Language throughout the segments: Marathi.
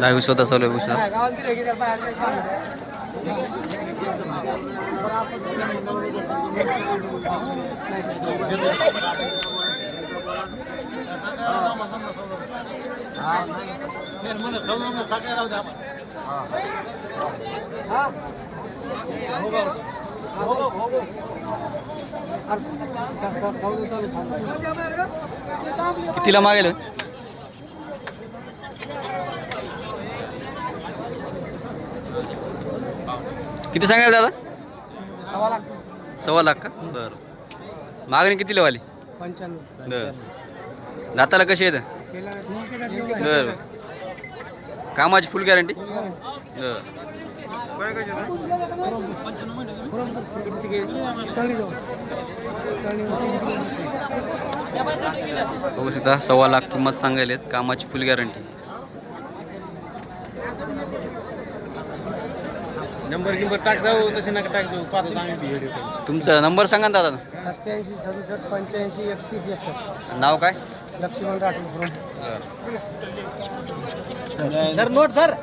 दहावी स्वतः चालू आहे उशिरा कितीला मागेल? किती सांगायला दादा? सव्वा लाख सव्वा लाख का? बरं. मागणी किती वाली? पंच्याण्णव. बरं. दाताला कशी येतं बरं. कामाची फुल गॅरंटी बरं. बघू शकता सव्वा लाख किंमत सांगायला आहेत कामाची फुल गॅरंटी नंबर गिंबर टाक जाऊ तसे नका टाक जाऊ पाहतो आम्ही तुमचा नंबर सांगा ना दादा. सत्याऐंशी सदुसष्ट पंच्याऐंशी एकतीस एकसष्ट. नाव काय? लक्ष्मण राठोड. धर नोट धर.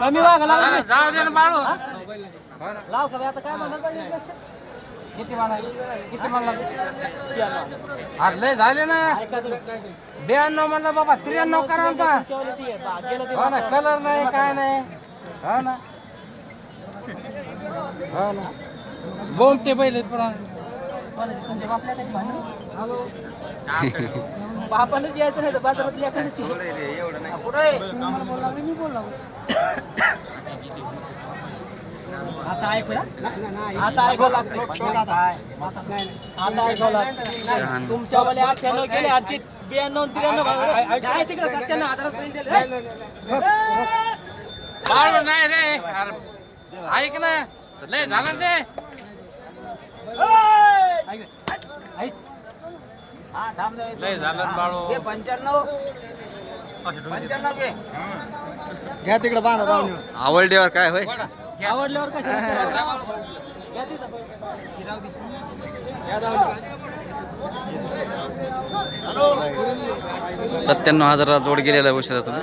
कमी वागा लाव. का आता काय किती म्हणा किती म्हणला लय झाले ना. ब्याण्णव म्हणलं बाबा त्र्याण्णव करा ना. हो ना कलर नाही काय नाही. हो ना. हो ना. बोमते पहिले बापानच यायचं नाही बाजारात आता ऐकू ना? आता ऐकावं लागतं. आता ऐकावं लागतं. शहाण्णव. तुमच्या वाले अठ्ठ्याण्णव गेले आधी ब्याण्णव त्र्याण्णव काय तिकडे सत्त्याण्णव हजारात पर्यंत दिले. बाळू नाही रे. ऐक ना. लय झालं ते. लय झालं बाळू. घे पंच्याण्णव. पंच्याण्णव घे. घ्या तिकडे बांधा जाऊन आवडल्यावर काय होय? आवडल्यावर कशा? सत्त्याण्णव हजाराला जोड गेलेला आहे औषधा तुला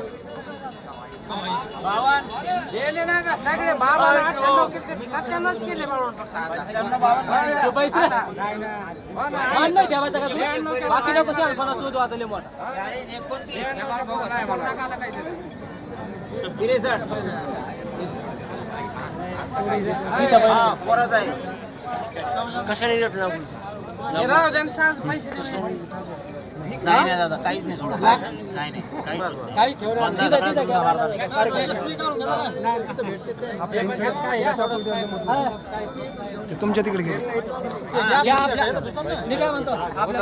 गेले ना का? सगळे बाबा सत्त्याण्णव केले बाळून फक्त आता. बाकी नको सांग मला शोधू आता लय मोठा. हे राहू दे ना, सहज पैसे दिले. नाही नाही दादा काहीच नाही सोडा नाही नाही काहीच नाही. काही ठेवणार नाही. बंदा सगळा तुमचा वारदा नाही. ते. तुमच्या तिकडे गेले या आपल्या- मी काय म्हणतो आपल्या